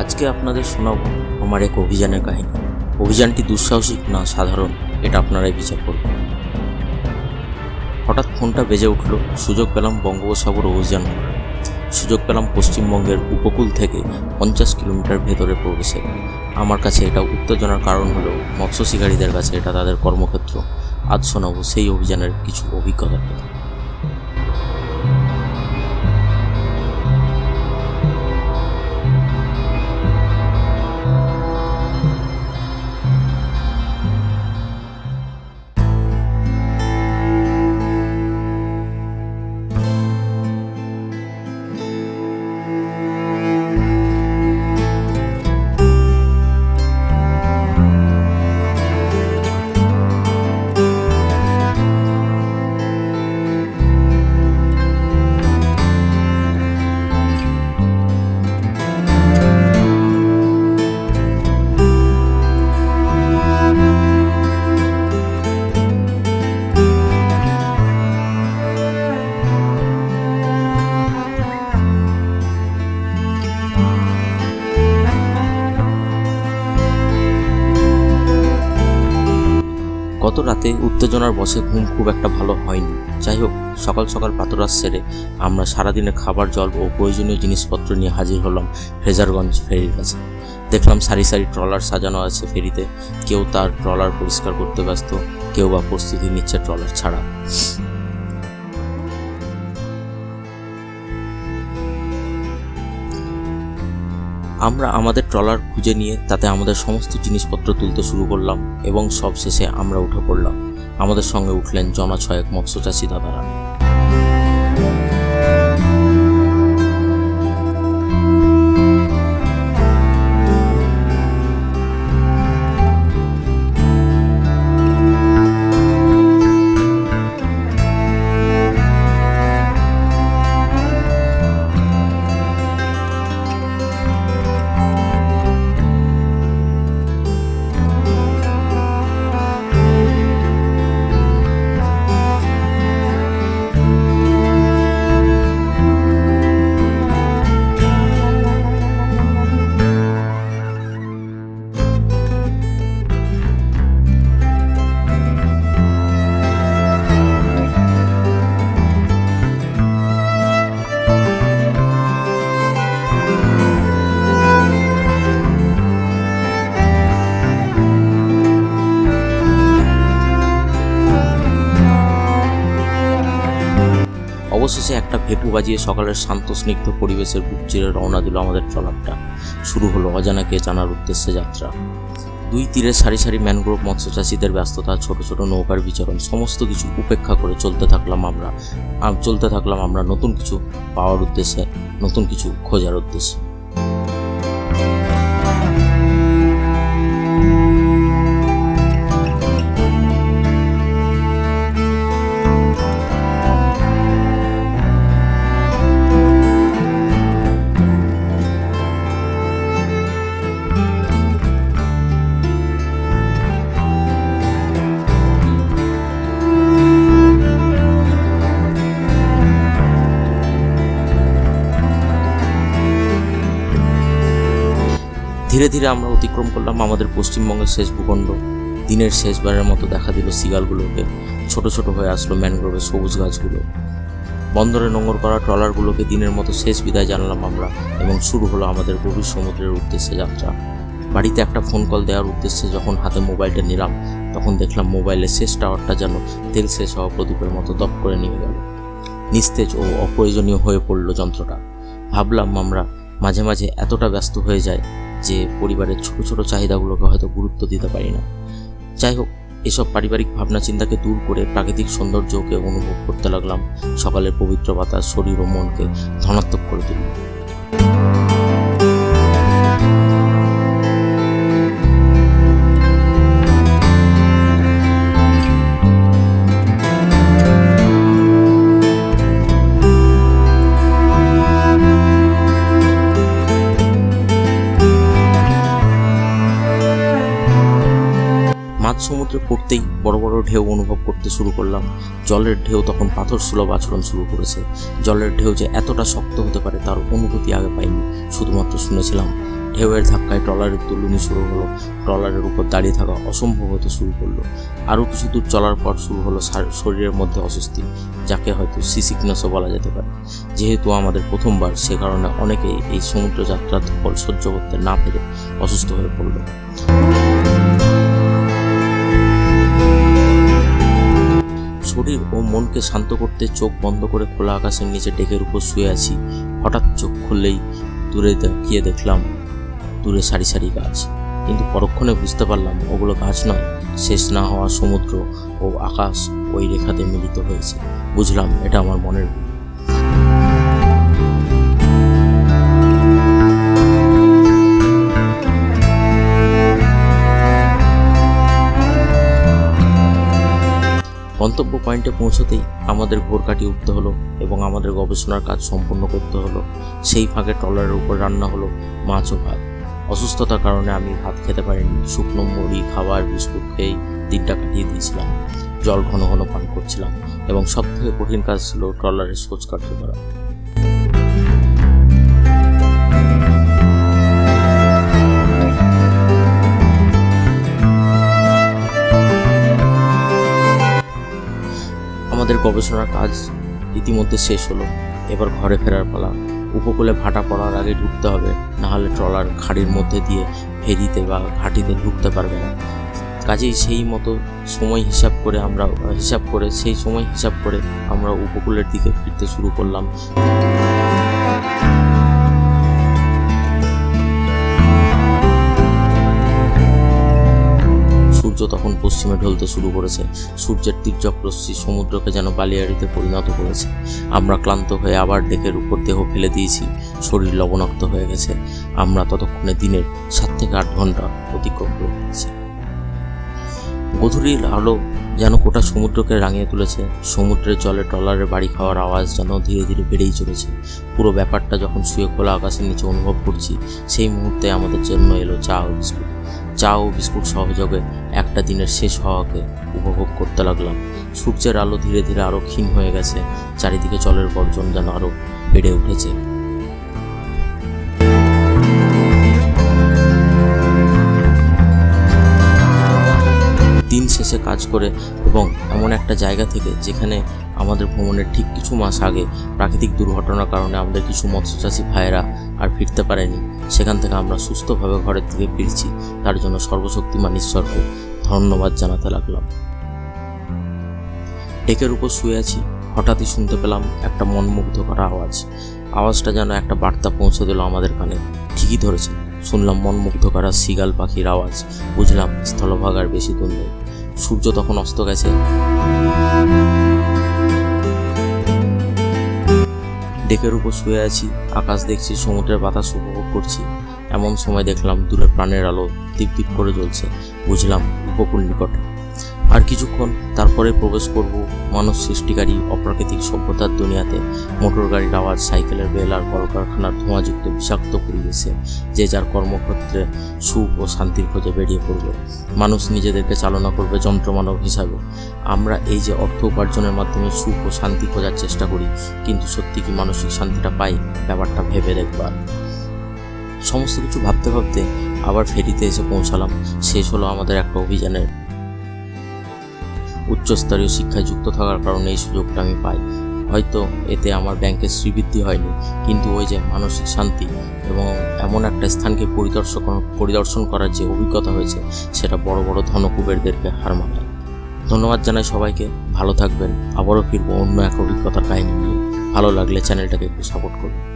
আজকে আপনাদের শোনাব আমার এক অভিযানের কাহিনী। অভিযানটি দুঃসাহসিক না সাধারণ, এটা আপনারাই বিচার করবেন। হঠাৎ ফোনটা বেজে উঠল, সুযোগ পেলাম বঙ্গোপসাগর অভিযান সুযোগ পেলাম পশ্চিমবঙ্গের উপকূল থেকে পঞ্চাশ কিলোমিটার ভেতরে প্রবেশের। আমার কাছে এটা উত্তেজনার কারণ হলেও মৎস্য শিকারীদের কাছে এটা তাদের কর্মক্ষেত্র। আজ শোনাবো সেই অভিযানের কিছু অভিজ্ঞতার কথা রাতে উত্তেজনার বসে ঘুম খুব একটা ভালো হয়নি। যাই হোক সকাল সকাল পাতরাস সেরে আমরা সারাদিনে খাবার, জল ও প্রয়োজনীয় জিনিসপত্র নিয়ে হাজির হলাম ফ্রেজারগঞ্জ ফেরির কাছে। দেখলাম সারি সারি ট্রলার সাজানো আছে ফেরিতে। কেউ তার ট্রলার পরিষ্কার করতে ব্যস্ত, কেউ বা প্রস্তুতি নিচ্ছে ট্রলার ছাড়া। আমরা আমাদের ট্রলার খুঁজে নিয়ে তাতে আমাদের সমস্ত জিনিসপত্র তুলতে শুরু করলাম এবং সবশেষে আমরা উঠে পড়লাম। আমাদের সঙ্গে উঠলেন জনা ছয়েক মৎস্যচাষী দাদারা। অবশেষে একটা ভেপু বাজিয়ে সকালের শান্ত, স্নিগ্ধ পরিবেশের বুক চিরে রওনা দিল আমাদের ট্রলারটা। শুরু হলো অজানাকে জানার উদ্দেশ্যে যাত্রা। দুই তীরে সারি সারি ম্যানগ্রোভ মৎস্যচাষীদের ব্যস্ততা, ছোট ছোট নৌকার বিচরণ, সমস্ত কিছু উপেক্ষা করে চলতে থাকলাম আমরা। চলতে থাকলাম আমরা নতুন কিছু পাওয়ার উদ্দেশ্যে, নতুন কিছু খোঁজার উদ্দেশ্যে। ধীরে ধীরে আমরা অতিক্রম করলাম আমাদের পশ্চিমবঙ্গের শেষ ভূখণ্ড। দিনের শেষবারের মতো দেখা দিল সিগালগুলোকে ছোট ছোট হয়ে আসলো ম্যানগ্রোভের সবুজ গাছগুলো। বন্দরে নোংর করা ট্রলারগুলোকে দিনের মতো শেষ বিদায় জানালাম আমরা এবং শুরু হলো আমাদের গভীর সমুদ্রের উদ্দেশ্যে যাত্রা। বাড়িতে একটা ফোন কল দেওয়ার উদ্দেশ্যে যখন হাতে মোবাইলটা নিলাম, তখন দেখলাম মোবাইলের শেষ টাওয়ারটা যেন তেল শেষ হওয়া প্রদীপের মতো দপ করে নিয়ে গেল। নিস্তেজ ও অপ্রয়োজনীয় হয়ে পড়ল যন্ত্রটা। ভাবলাম আমরা মাঝে মাঝে এতটা ব্যস্ত হয়ে যায় যে পরিবারের ছোট ছোট চাহিদাগুলোকে হয়তো গুরুত্ব দিতে পারি না। যাই হোক, এসব পারিবারিক ভাবনা চিন্তাকে দূর করে প্রাকৃতিক সৌন্দর্যকে অনুভব করতে লাগলাম। সকালের পবিত্র বাতাস, শরীর ও মনকে ধনাত্মক করে তুলল। উঠতেই বড় বড় ঢেউ অনুভব করতে শুরু করলাম। জলের ঢেউ তখন পাথর সুলভ আচরণ শুরু করেছে। জলের ঢেউ যে এতটা শক্ত হতে পারে তার অনুভূতি আগে পাইনি, শুধুমাত্র শুনেছিলাম। ঢেউয়ের ধাক্কায় ট্রলারের তুলুনি শুরু হলো। ট্রলারের উপর দাঁড়িয়ে থাকা অসম্ভব হতে শুরু করল। আরও কিছু দূর চলার পর শুরু হলো শরীরের মধ্যে অস্বস্তি, যাকে হয়তো সি সিকনেসও বলা যেতে পারে। যেহেতু আমাদের প্রথমবার, সে কারণে অনেকেই এই সমুদ্র যাত্রার ফল সহ্য করতে না পেরে অসুস্থ হয়ে পড়ল। শরীর ও মনকে শান্ত করতে চোখ বন্ধ করে খোলা আকাশের নিচে ডেকের উপর শুয়ে আছি হঠাৎ চোখ খুললেই দূরে গিয়ে দেখলাম দূরে সারি সারি গাছ কিন্তু পরক্ষণে বুঝতে পারলাম ওগুলো গাছ নয়, শেষ না হওয়া সমুদ্র ও আকাশ ওই রেখাতে মিলিত হয়েছে বুঝলাম এটা আমার মনের ভুল। গন্তব্য পয়েন্টে পৌঁছতেই আমাদের ভোর কাটিয়ে উঠতে হলো এবং আমাদের গবেষণার কাজ সম্পূর্ণ করতে হলো। সেই ফাঁকে ট্রলারের উপর রান্না হলো মাছ ও ভাত। অসুস্থতার কারণে আমি ভাত খেতে পারিনি। শুকনো মুড়ি, খাবার, বিস্কুট খেয়েই দিনটা কাটিয়ে দিয়েছিলাম। জল ঘন ঘন পান করছিলাম এবং সব থেকে কঠিন কাজ ছিল ট্রলারের সোচ কাটতে করা আমাদের গবেষণার কাজ ইতিমধ্যে শেষ হলো। এবার ঘরে ফেরার পালা। উপকূলে ভাটা পড়ার আগে ঢুকতে হবে, নাহলে ট্রলার খাড়ির মধ্যে দিয়ে ফেরিতে বা ঘাটিতে ঢুকতে পারবে না। কাজেই সেই মতো সময় হিসাব করে আমরা, হিসাব করে, সেই সময় হিসাব করে আমরা উপকূলের দিকে ফিরতে শুরু করলাম। সূর্য তখন পশ্চিমে ঢলতে শুরু করেছে। সূর্যের তীর্যক রশ্মি সমুদ্রকে যেন বালিয়াড়িতে পরিণত করেছে। আমরা ক্লান্ত হয়ে আবার ডেকের উপর দেহ ফেলে দিয়েছি। শরীর লবণাক্ত হয়ে গেছে। আমরা ততক্ষণে দিনের সাত থেকে আট ঘণ্টা অতিক্রম করে ফেলেছি। আলো যেন গোটা সমুদ্রকে রাঙিয়ে তুলেছে। সমুদ্রের জলে ট্রলারের বাড়ি খাওয়ার আওয়াজ যেন ধীরে ধীরে বেড়েই চলেছে। পুরো ব্যাপারটা যখন শুয়ে খোলা আকাশের নিচে অনুভব করছি, সেই মুহূর্তে আমাদের জন্য এলো চা ও বিস্কুট। চা ও বিস্কুট সহযোগে একটা দিনের শেষ হওয়াকে উপভোগ করতে লাগলাম। সূর্যের আলো ধীরে ধীরে আরও ক্ষীণ হয়ে গেছে। চারিদিকে জলের গর্জন যেন আরও বেড়ে উঠেছে। দিন শেষে কাজ করে এবং এমন একটা জায়গা থেকে যেখানে আমাদের ভ্রমণের ঠিক কিছু মাস আগে প্রাকৃতিক দুর্ঘটনার কারণে আমাদের কিছু মৎস্যচাষী ভাইয়েরা আর ফিরতে পারেনি, সেখান থেকে আমরা সুস্থভাবে ঘরের দিকে ফিরছি। তার জন্য সর্বশক্তিমান ঈশ্বরকে ধন্যবাদ জানাতে লাগলাম। ডেকের উপর শুয়ে আছি, হঠাৎই শুনতে পেলাম একটা মনমুগ্ধ করা আওয়াজ। আওয়াজটা যেন একটা বার্তা পৌঁছে দিল আমাদের কানে। ঠিকই ধরেছে, শুনলাম মনমুগ্ধ করা সিগাল পাখির আওয়াজ। বুঝলাম স্থলভাগার বেশি দূর নেই। সূর্য তখন অস্ত গেছে। ডেকের উপর শুয়ে আছি, আকাশ দেখছি, সমুদ্রের বাতাস উপভোগ করছি। এমন সময় দেখলাম দূরে প্রাণের আলো দীপ দীপ করে জ্বলছে। বুঝলাম উপকূল নিকটে। আর কিছুক্ষণ তারপরে প্রবেশ করব মানব সৃষ্টিকারী অপ্রাকৃতিক সভ্যতার দুনিয়াতে। মোটর গাড়ির আওয়াজ, সাইকেলের বেল আর কলকারখানার ধোঁয়াযুক্ত বিষাক্ত পরিবেশে যে যার কর্মক্ষেত্রে সুখ ও শান্তির খোঁজে বেরিয়ে পড়বে। মানুষ নিজেদেরকে চালনা করবে যন্ত্রমানব হিসাবে। আমরা এই যে অর্থ উপার্জনের মাধ্যমে সুখ ও শান্তি খোঁজার চেষ্টা করি, কিন্তু সত্যি কি মানসিক শান্তিটা পাই? ব্যাপারটা ভেবে দেখবার। সমস্ত কিছু ভাবতে ভাবতে আবার ফেরিতে এসে পৌঁছালাম। শেষ হলো আমাদের একটা অভিযানের। উচ্চস্তরীয় শিক্ষায় যুক্ত থাকার কারণে এই সুযোগটা আমি পাই। হয়তো এতে আমার ব্যাংকের শ্রীবৃদ্ধি হয়নি, কিন্তু ওই যে মানসিক শান্তি এবং এমন একটা স্থানকে পরিদর্শন পরিদর্শন করার যে অভিজ্ঞতা হয়েছে, সেটা বড় বড় ধনকুবেরদেরকে হার মানায়। ধন্যবাদ জানাই সবাইকে, ভালো থাকবেন, আবারও ফিরবো অন্য এক অভিজ্ঞতার কাহিনী নিয়ে। ভালো লাগলে চ্যানেলটাকে একটু সাপোর্ট করুন।